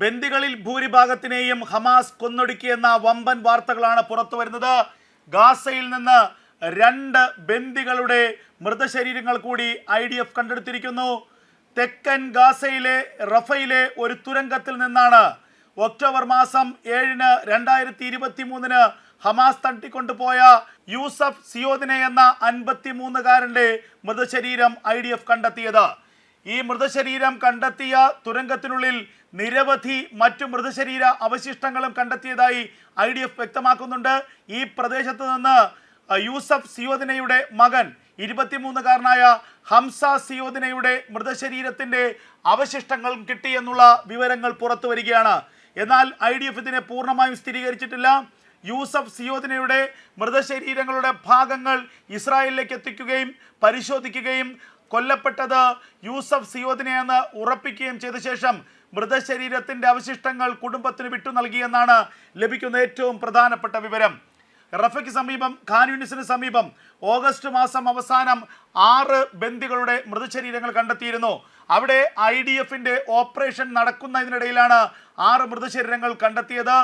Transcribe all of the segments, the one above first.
ബന്ദികളിൽ ഭൂരിഭാഗത്തിനെയും Hamas കൊന്നൊടുക്കിയെന്ന വമ്പൻ വാർത്തകളാണ് പുറത്തു വരുന്നത്. ഗാസയിൽ നിന്ന് രണ്ട് ബന്ദികളുടെ മൃതശരീരങ്ങൾ കൂടി ഐ ഡി എഫ് കണ്ടെടുത്തിരിക്കുന്നു. തെക്കൻ ഗാസയിലെ റഫയിലെ ഒരു തുരങ്കത്തിൽ നിന്നാണ് ഒക്ടോബർ മാസം ഏഴിന് രണ്ടായിരത്തി ഇരുപത്തി മൂന്നിന് ഹമാസ് തട്ടിക്കൊണ്ടുപോയ യൂസഫ് സിയോദിനെ എന്ന അൻപത്തി മൂന്നുകാരന്റെ മൃതശരീരം ഐ ഡി എഫ് കണ്ടെത്തിയത്. ഈ മൃതശരീരം കണ്ടെത്തിയ തുരങ്കത്തിനുള്ളിൽ നിരവധി മറ്റു മൃതശരീര അവശിഷ്ടങ്ങളും കണ്ടെത്തിയതായി ഐ ഡി എഫ് വ്യക്തമാക്കുന്നുണ്ട്. ഈ പ്രദേശത്ത് നിന്ന് യൂസഫ് സിയോദിനയുടെ മകൻ ഇരുപത്തിമൂന്നുകാരനായ ഹംസ സിയോദിനയുടെ മൃതശരീരത്തിന്റെ അവശിഷ്ടങ്ങൾ കിട്ടിയെന്നുള്ള വിവരങ്ങൾ പുറത്തു വരികയാണ്. എന്നാൽ ഐ ഡി എഫ് ഇതിനെ പൂർണമായും സ്ഥിരീകരിച്ചിട്ടില്ല. യൂസഫ് സിയോദിനയുടെ മൃതശരീരങ്ങളുടെ ഭാഗങ്ങൾ ഇസ്രായേലിലേക്ക് എത്തിക്കുകയും പരിശോധിക്കുകയും കൊല്ലപ്പെട്ടത് യൂസഫ് സിയോദിനെയെന്ന് ഉറപ്പിക്കുകയും ചെയ്ത ശേഷം മൃതശരീരത്തിന്റെ അവശിഷ്ടങ്ങൾ കുടുംബത്തിന് വിട്ടു നൽകിയെന്നാണ് ലഭിക്കുന്ന ഏറ്റവും പ്രധാനപ്പെട്ട വിവരം. റഫയ്ക്ക് സമീപം ഖാൻ യൂണിസിന് സമീപം ഓഗസ്റ്റ് മാസം അവസാനം ആറ് ബന്ദികളുടെ മൃതശരീരങ്ങൾ കണ്ടെത്തിയിരുന്നു. അവിടെ ഐ ഡി എഫിന്റെ ഓപ്പറേഷൻ നടക്കുന്നതിനിടയിലാണ് ആറ് മൃതശരീരങ്ങൾ കണ്ടെത്തിയത്.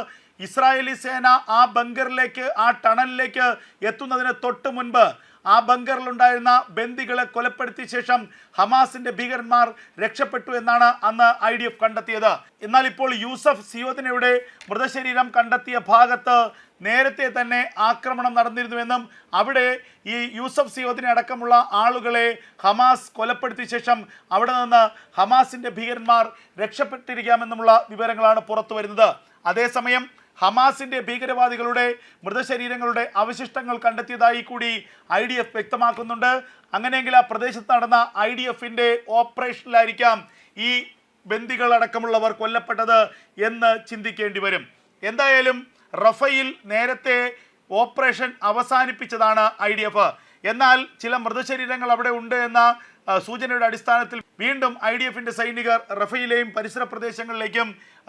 ഇസ്രായേലി സേന ആ ബങ്കറിലേക്ക് ആ ടണലിലേക്ക് എത്തുന്നതിന് തൊട്ട് മുൻപ് ആ ബങ്കറിലുണ്ടായിരുന്ന ബന്ദികളെ കൊലപ്പെടുത്തിയ ശേഷം ഹമാസിന്റെ ഭീകരന്മാർ രക്ഷപ്പെട്ടു എന്നാണ് അന്ന് ഐ ഡി എഫ് കണ്ടെത്തിയത്. എന്നാൽ ഇപ്പോൾ യൂസഫ് സിയോദിനയുടെ മൃതശരീരം കണ്ടെത്തിയ ഭാഗത്ത് നേരത്തെ തന്നെ ആക്രമണം നടന്നിരുന്നുവെന്നും അവിടെ ഈ യൂസഫ് സിയോദിനെ അടക്കമുള്ള ആളുകളെ ഹമാസ് കൊലപ്പെടുത്തിയ ശേഷം അവിടെ നിന്ന് ഹമാസിന്റെ ഭീകരന്മാർ രക്ഷപ്പെട്ടിരിക്കാമെന്നുമുള്ള വിവരങ്ങളാണ് പുറത്തു വരുന്നത് അതേസമയം ഹമാസിന്റെ ഭീകരവാദികളുടെ മൃതശരീരങ്ങളുടെ അവശിഷ്ടങ്ങൾ കണ്ടെത്തിയതായി കൂടി ഐ ഡി എഫ് വ്യക്തമാക്കുന്നുണ്ട്. അങ്ങനെയെങ്കിൽ ആ പ്രദേശത്ത് നടന്ന ഐ ഡി എഫിന്റെ ഓപ്പറേഷനിലായിരിക്കാം ഈ ബന്ദികളടക്കമുള്ളവർ കൊല്ലപ്പെട്ടത് എന്ന് ചിന്തിക്കേണ്ടി വരും. എന്തായാലും റഫയിൽ നേരത്തെ ഓപ്പറേഷൻ അവസാനിപ്പിച്ചതാണ് ഐ എന്നാൽ ചില മൃതശരീരങ്ങൾ അവിടെ ഉണ്ട് എന്ന സൂചനയുടെ അടിസ്ഥാനത്തിൽ വീണ്ടും ഐ ഡി എഫിന്റെ സൈനികർ റഫയിലെയും പരിസര പ്രദേശങ്ങളിലേക്കും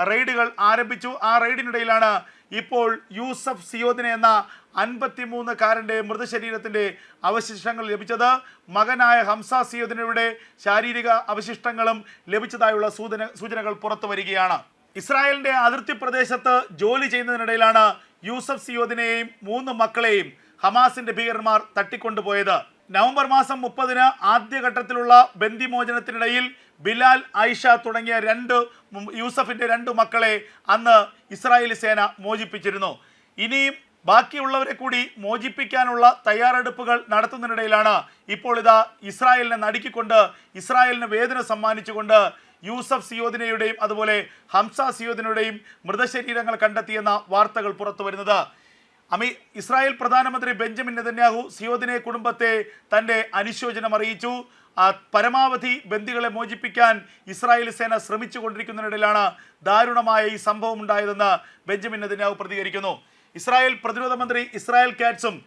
റെയ്ഡുകൾ ആരംഭിച്ചു. ആ റെയ്ഡിനിടയിലാണ് ഇപ്പോൾ യൂസഫ് സിയോദിനെ എന്ന അൻപത്തിമൂന്നുകാരന്റെ മൃതശരീരത്തിന്റെ അവശിഷ്ടങ്ങൾ ലഭിച്ചത്. മകനായ ഹംസ സിയോദിനയുടെ ശാരീരിക അവശിഷ്ടങ്ങളും ലഭിച്ചതായുള്ള സൂചന സൂചനകൾ പുറത്തു വരികയാണ്. ഇസ്രായേലിന്റെ അതിർത്തി പ്രദേശത്ത് ജോലി ചെയ്യുന്നതിനിടയിലാണ് യൂസഫ് സിയോദിനെയും മൂന്ന് മക്കളെയും ഹമാസിന്റെ ഭീകരന്മാർ തട്ടിക്കൊണ്ടുപോയത്. നവംബർ മാസം മുപ്പതിന് ആദ്യഘട്ടത്തിലുള്ള ബന്ദിമോചനത്തിനിടയിൽ ബിലാൽ ഐഷ തുടങ്ങിയ രണ്ട് യൂസഫിന്റെ രണ്ട് മക്കളെ അന്ന് ഇസ്രായേലി സേന മോചിപ്പിച്ചിരുന്നു. ഇനിയും ബാക്കിയുള്ളവരെ കൂടി മോചിപ്പിക്കാനുള്ള തയ്യാറെടുപ്പുകൾ നടത്തുന്നതിനിടയിലാണ് ഇപ്പോൾ ഇതാ ഇസ്രായേലിനെ നടുക്കിക്കൊണ്ട് ഇസ്രായേലിന് വേദന സമ്മാനിച്ചുകൊണ്ട് യൂസഫ് സിയോദിനയുടെയും അതുപോലെ ഹംസ സിയോദിനയുടെയും മൃതശരീരങ്ങൾ കണ്ടെത്തിയെന്ന വാർത്തകൾ പുറത്തു വരുന്നത് അമി ഇസ്രായേൽ പ്രധാനമന്ത്രി ബെഞ്ചമിൻ നെതന്യാഹു സിയോദിനെ കുടുംബത്തെ തന്റെ അനുശോചനം അറിയിച്ചു. പരമാവധി ബന്ദികളെ മോചിപ്പിക്കാൻ ഇസ്രായേൽ സേന ശ്രമിച്ചു കൊണ്ടിരിക്കുന്നതിനിടയിലാണ് ദാരുണമായ ഈ സംഭവം ഉണ്ടായതെന്ന് ബെഞ്ചമിൻ നെതന്യാഹു പ്രതികരിക്കുന്നു. ഇസ്രായേൽ പ്രതിരോധ മന്ത്രി ഇസ്രായേൽ കാറ്റ്സും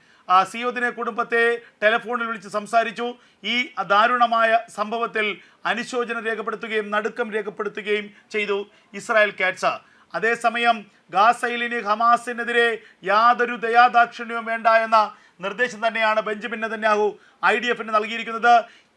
സിയോദിനെ കുടുംബത്തെ ടെലിഫോണിൽ വിളിച്ച് സംസാരിച്ചു. ഈ ദാരുണമായ സംഭവത്തിൽ അനുശോചനം രേഖപ്പെടുത്തുകയും നടുക്കം രേഖപ്പെടുത്തുകയും ചെയ്തു ഇസ്രായേൽ കാറ്റ്സ്. അതേസമയം ഗാസയിലിന് ഹമാസിനെതിരെ യാതൊരു ദയാദാക്ഷിണ്യവും വേണ്ട എന്ന നിർദ്ദേശം തന്നെയാണ് ബെഞ്ചമിൻ നെതന്യാഹു ഐ ഡി എഫിന് നൽകിയിരിക്കുന്നത്.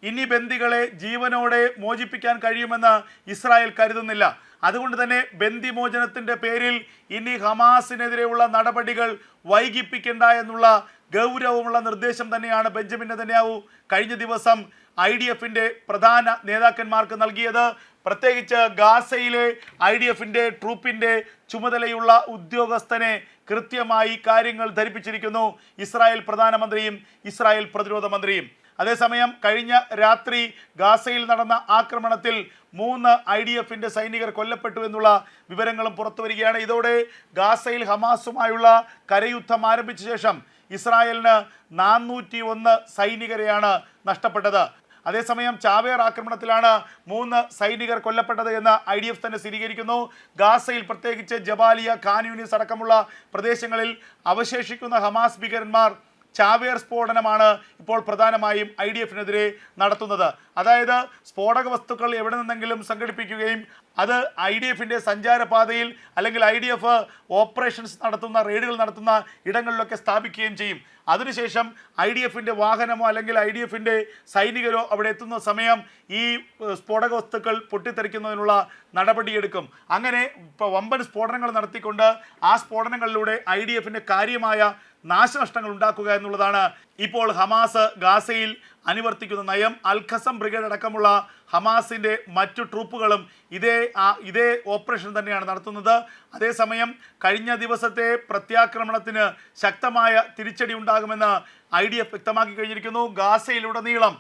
ഇനി ബന്ദികളെ ജീവനോടെ മോചിപ്പിക്കാൻ കഴിയുമെന്ന് ഇസ്രായേൽ കരുതുന്നില്ല. അതുകൊണ്ട് തന്നെ ബന്ദിമോചനത്തിന്റെ പേരിൽ ഇനി ഹമാസിനെതിരെയുള്ള നടപടികൾ വൈകിപ്പിക്കേണ്ട എന്നുള്ള ഗൗരവമുള്ള നിർദ്ദേശം തന്നെയാണ് ബെഞ്ചമിൻ നെതന്യാവു കഴിഞ്ഞ ദിവസം ഐ ഡി എഫിന്റെ പ്രധാന നേതാക്കന്മാർക്ക് നൽകിയത്. പ്രത്യേകിച്ച് ഗാസയിലെ ഐ ഡി എഫിന്റെ ട്രൂപ്പിന്റെ ചുമതലയുള്ള ഉദ്യോഗസ്ഥനെ കൃത്യമായി കാര്യങ്ങൾ ധരിപ്പിച്ചിരിക്കുന്നു. ഇസ്രായേൽ പ്രധാനമന്ത്രിയും ഇസ്രായേൽ പ്രതിരോധ മന്ത്രിയും. അതേസമയം കഴിഞ്ഞ രാത്രി ഗാസയിൽ നടന്ന ആക്രമണത്തിൽ മൂന്ന് ഐ ഡി എഫിന്റെ സൈനികർ കൊല്ലപ്പെട്ടു എന്നുള്ള വിവരങ്ങളും പുറത്തു വരികയാണ്. ഇതോടെ ഗാസയിൽ ഹമാസുമായുള്ള കരയുദ്ധം ആരംഭിച്ച ശേഷം ഇസ്രായേലിന് നാനൂറ്റി ഒന്ന് സൈനികരെയാണ് നഷ്ടപ്പെട്ടത്. അതേസമയം ചാവേർ ആക്രമണത്തിലാണ് മൂന്ന് സൈനികർ കൊല്ലപ്പെട്ടത് എന്ന് ഐ ഡി എഫ് തന്നെ സ്ഥിരീകരിക്കുന്നു. ഗാസയിൽ പ്രത്യേകിച്ച് ജബാലിയ ഖാൻ യൂണിസ് അടക്കമുള്ള പ്രദേശങ്ങളിൽ അവശേഷിക്കുന്ന ഹമാസ് ഭീകരന്മാർ ചാവേർ സ്ഫോടനമാണ് ഇപ്പോൾ പ്രധാനമായും ഐ ഡി എഫിനെതിരെ നടത്തുന്നത്. അതായത് സ്ഫോടക വസ്തുക്കൾ എവിടെ നിന്നെങ്കിലും സംഘടിപ്പിക്കുകയും അത് ഐ ഡി എഫിന്റെ സഞ്ചാരപാതയിൽ അല്ലെങ്കിൽ ഐ ഡി എഫ് ഓപ്പറേഷൻസ് നടത്തുന്ന റെയ്ഡുകൾ നടത്തുന്ന ഇടങ്ങളിലൊക്കെ സ്ഥാപിക്കുകയും ചെയ്യും. അതിനുശേഷം ഐ ഡി എഫിന്റെ വാഹനമോ അല്ലെങ്കിൽ ഐ ഡി എഫിന്റെ സൈനികരോ അവിടെ എത്തുന്ന സമയം ഈ സ്ഫോടക വസ്തുക്കൾ പൊട്ടിത്തെറിക്കുന്നതിനുള്ള നടപടിയെടുക്കും അങ്ങനെ വമ്പൻ സ്ഫോടനങ്ങൾ നടത്തിക്കൊണ്ട് ആ സ്ഫോടനങ്ങളിലൂടെ ഐ ഡി എഫിന്റെ കാര്യമായ നാശനഷ്ടങ്ങൾ ഉണ്ടാക്കുക എന്നുള്ളതാണ്. ഇപ്പോൾ ഹമാസ് ഗാസയിൽ അനുവർത്തിക്കുന്ന നയം അൽഖസം ബ്രിഗേഡ് അടക്കമുള്ള ഹമാസിന്റെ മറ്റു ട്രൂപ്പുകളും ഇതേ ഇതേ ഓപ്പറേഷൻ തന്നെയാണ് നടത്തുന്നത്. അതേസമയം കഴിഞ്ഞ ദിവസത്തെ പ്രത്യാക്രമണത്തിന് ശക്തമായ തിരിച്ചടി ഉണ്ടാകുമെന്ന് ഐ ഡി എഫ് വ്യക്തമാക്കി കഴിഞ്ഞിരിക്കുന്നു. ഗാസയിലുടനീളം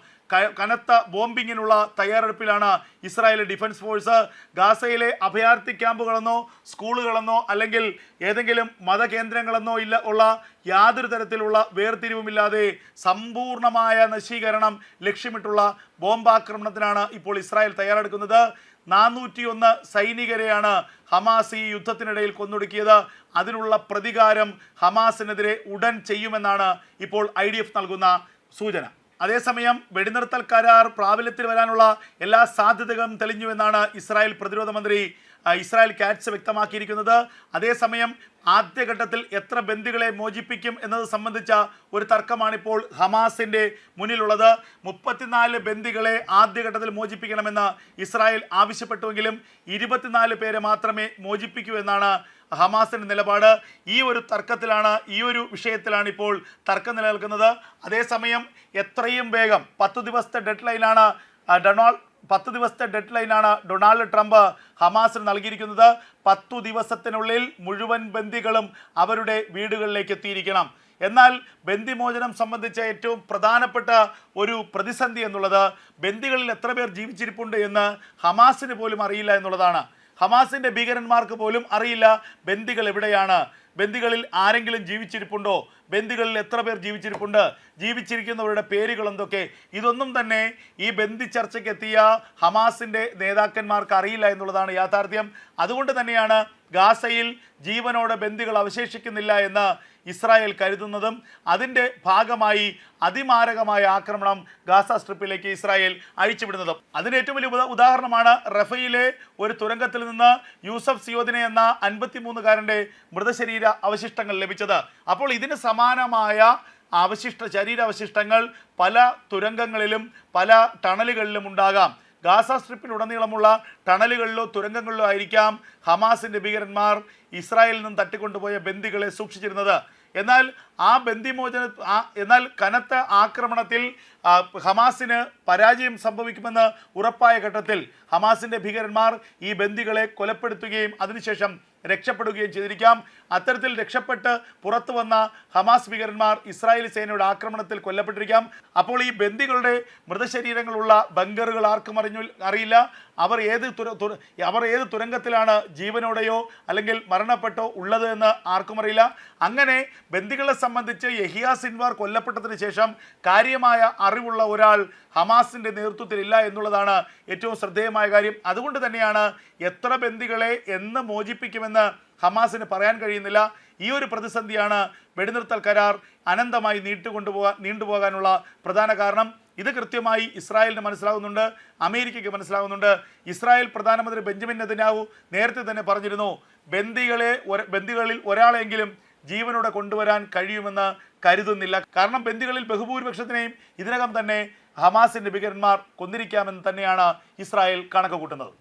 കനത്ത ബോംബിങ്ങിനുള്ള തയ്യാറെടുപ്പിലാണ് ഇസ്രായേൽ ഡിഫൻസ് ഫോഴ്സ്. ഗാസയിലെ അഭയാർത്ഥി ക്യാമ്പുകളെന്നോ സ്കൂളുകളെന്നോ അല്ലെങ്കിൽ ഏതെങ്കിലും മതകേന്ദ്രങ്ങളെന്നോ ഇല്ല ഉള്ള യാതൊരു തരത്തിലുള്ള വേർതിരിവുമില്ലാതെ സമ്പൂർണമായ നശീകരണം ലക്ഷ്യമിട്ടുള്ള ബോംബാക്രമണത്തിനാണ് ഇപ്പോൾ ഇസ്രായേൽ തയ്യാറെടുക്കുന്നത്. നാനൂറ്റിയൊന്ന് സൈനികരെയാണ് ഹമാസ് ഈ യുദ്ധത്തിനിടയിൽ കൊന്നൊടുക്കിയത്. അതിനുള്ള പ്രതികാരം ഹമാസിനെതിരെ ഉടൻ ചെയ്യുമെന്നാണ് ഇപ്പോൾ ഐ നൽകുന്ന സൂചന. അതേസമയം വെടിനിർത്തൽ കരാർ പ്രാബല്യത്തിൽ വരാനുള്ള എല്ലാ സാധ്യതകളും തെളിഞ്ഞുവെന്നാണ് ഇസ്രായേൽ പ്രതിരോധ മന്ത്രി ഇസ്രായേൽ കാറ്റ്സ് വ്യക്തമാക്കിയിരിക്കുന്നത്. അതേസമയം ആദ്യഘട്ടത്തിൽ എത്ര ബന്ദികളെ മോചിപ്പിക്കും എന്നത് സംബന്ധിച്ച ഒരു തർക്കമാണിപ്പോൾ ഹമാസിന്റെ മുന്നിലുള്ളത്. മുപ്പത്തിനാല് ബന്ദികളെ ആദ്യഘട്ടത്തിൽ മോചിപ്പിക്കണമെന്ന് ഇസ്രായേൽ ആവശ്യപ്പെട്ടുവെങ്കിലും ഇരുപത്തിനാല് പേരെ മാത്രമേ മോചിപ്പിക്കൂ എന്നാണ് ഹമാസിന്റെ നിലപാട്. ഈ ഒരു തർക്കത്തിലാണ് ഈ ഒരു വിഷയത്തിലാണ് ഇപ്പോൾ തർക്കം നിലനിൽക്കുന്നത്. അതേസമയം എത്രയും വേഗം പത്ത് ദിവസത്തെ ഡെഡ് ലൈനാണ് ഡൊണാൾഡ് പത്ത് ദിവസത്തെ ഡെഡ് ലൈനാണ് ഡൊണാൾഡ് ട്രംപ് ഹമാസിന് നൽകിയിരിക്കുന്നത്. പത്തു ദിവസത്തിനുള്ളിൽ മുഴുവൻ ബന്ദികളും അവരുടെ വീടുകളിലേക്ക് എത്തിയിരിക്കണം. എന്നാൽ ബന്ദിമോചനം സംബന്ധിച്ച ഏറ്റവും പ്രധാനപ്പെട്ട ഒരു പ്രതിസന്ധി എന്നുള്ളത് ബന്ദികളിൽ എത്ര പേർ ജീവിച്ചിരിപ്പുണ്ട് എന്ന് ഹമാസിന് പോലും അറിയില്ല എന്നുള്ളതാണ്. ഹമാസിന്റെ ഭീകരന്മാർക്ക് പോലും അറിയില്ല ബന്ദികൾ എവിടെയാണ്. ബന്ദികളിൽ ആരെങ്കിലും ജീവിച്ചിരിപ്പുണ്ടോ? ബന്ദികളിൽ എത്ര പേർ ജീവിച്ചിരിപ്പുണ്ട്? ജീവിച്ചിരിക്കുന്നവരുടെ പേരുകൾ എന്തൊക്കെ? ഇതൊന്നും തന്നെ ഈ ബന്ദി ചർച്ചയ്ക്കെത്തിയ ഹമാസിന്റെ നേതാക്കന്മാർക്ക് അറിയില്ല എന്നുള്ളതാണ് യാഥാർത്ഥ്യം. അതുകൊണ്ട് തന്നെയാണ് ഗാസയിൽ ജീവനോടെ ബന്ദികൾ അവശേഷിക്കുന്നില്ല എന്ന് ഇസ്രായേൽ കരുതുന്നതും അതിന്റെ ഭാഗമായി അതിമാരകമായ ആക്രമണം ഗാസ സ്ട്രിപ്പിലേക്ക് ഇസ്രായേൽ അഴിച്ചുവിടുന്നതും. അതിന് ഏറ്റവും വലിയ ഉദാഹരണമാണ് റഫയിലെ ഒരു തുരങ്കത്തിൽ നിന്ന് യൂസഫ് സിയോദിനെ എന്ന അൻപത്തിമൂന്നുകാരന്റെ മൃതശരീര അവശിഷ്ടങ്ങൾ ലഭിച്ചത്. അപ്പോൾ ഇതിന് സമാനമായ അവശിഷ്ട ശരീരാവശിഷ്ടങ്ങൾ പല തുരങ്കങ്ങളിലും പല ടണലുകളിലും ഉണ്ടാകാം. ഗാസ സ്ട്രിപ്പിലുടനീളമുള്ള ടണലുകളിലോ തുരങ്കങ്ങളിലോ ആയിരിക്കാം ഹമാസിന്റെ ഭീകരന്മാർ ഇസ്രായേലിൽ നിന്ന് തട്ടിക്കൊണ്ടുപോയ ബന്ദികളെ സൂക്ഷിച്ചിരുന്നത്. എന്നാൽ ആ ബന്ദിമോചന എന്നാൽ കനത്ത ആക്രമണത്തിൽ ഹമാസിന് പരാജയം സംഭവിക്കുമെന്ന് ഉറപ്പായ ഘട്ടത്തിൽ ഹമാസിന്റെ ഭീകരന്മാർ ഈ ബന്ദികളെ കൊലപ്പെടുത്തുകയും അതിനുശേഷം രക്ഷപ്പെടുകയും ചെയ്തിരിക്കാം. അത്തരത്തിൽ രക്ഷപ്പെട്ട് പുറത്തു വന്ന ഹമാസ് ഭീകരന്മാർ ഇസ്രായേൽ സേനയുടെ ആക്രമണത്തിൽ കൊല്ലപ്പെട്ടിരിക്കാം. അപ്പോൾ ഈ ബന്ദികളുടെ മൃതശരീരങ്ങളുള്ള ബങ്കറുകൾ ആർക്കും അറിഞ്ഞു അറിയില്ല. അവർ ഏത് അവർ ഏത് തുരങ്കത്തിലാണ് ജീവനോടെയോ അല്ലെങ്കിൽ മരണപ്പെട്ടോ ഉള്ളത് എന്ന് ആർക്കും അറിയില്ല. അങ്ങനെ ബന്ദികളെ സംബന്ധിച്ച് യഹിയ സിൻവാർ കൊല്ലപ്പെട്ടതിന് ശേഷം കാര്യമായ അറിവുള്ള ഒരാൾ ഹമാസിന്റെ നേതൃത്വത്തിലില്ല എന്നുള്ളതാണ് ഏറ്റവും ശ്രദ്ധേയമായ കാര്യം. അതുകൊണ്ട് തന്നെയാണ് എത്ര ബന്ദികളെ എന്ന് മോചിപ്പിക്കുമെന്ന് ഹമാസിന് പറയാൻ കഴിയുന്നില്ല. ഈ ഒരു പ്രതിസന്ധിയാണ് വെടിനിർത്തൽ കരാർ അനന്തമായി നീട്ടുകൊണ്ടുപോകാൻ നീണ്ടുപോകാനുള്ള പ്രധാന കാരണം. ഇത് കൃത്യമായി ഇസ്രായേലിന് മനസ്സിലാകുന്നുണ്ട് അമേരിക്കയ്ക്ക് മനസ്സിലാകുന്നുണ്ട്. ഇസ്രായേൽ പ്രധാനമന്ത്രി ബെഞ്ചമിൻ നെതന്യാഹു നേരത്തെ തന്നെ പറഞ്ഞിരുന്നു ബന്ദികളെ ബന്ദികളിൽ ഒരാളെങ്കിലും ജീവനോടെ കൊണ്ടുവരാൻ കഴിയുമെന്ന് കരുതുന്നില്ല. കാരണം ബന്ദികളിൽ ബഹുഭൂരിപക്ഷത്തിനെയും ഇതിനകം തന്നെ ഹമാസിന്റെ ഭീകരന്മാർ കൊന്നിരിക്കാമെന്ന് തന്നെയാണ് ഇസ്രായേൽ കണക്ക് കൂട്ടുന്നത്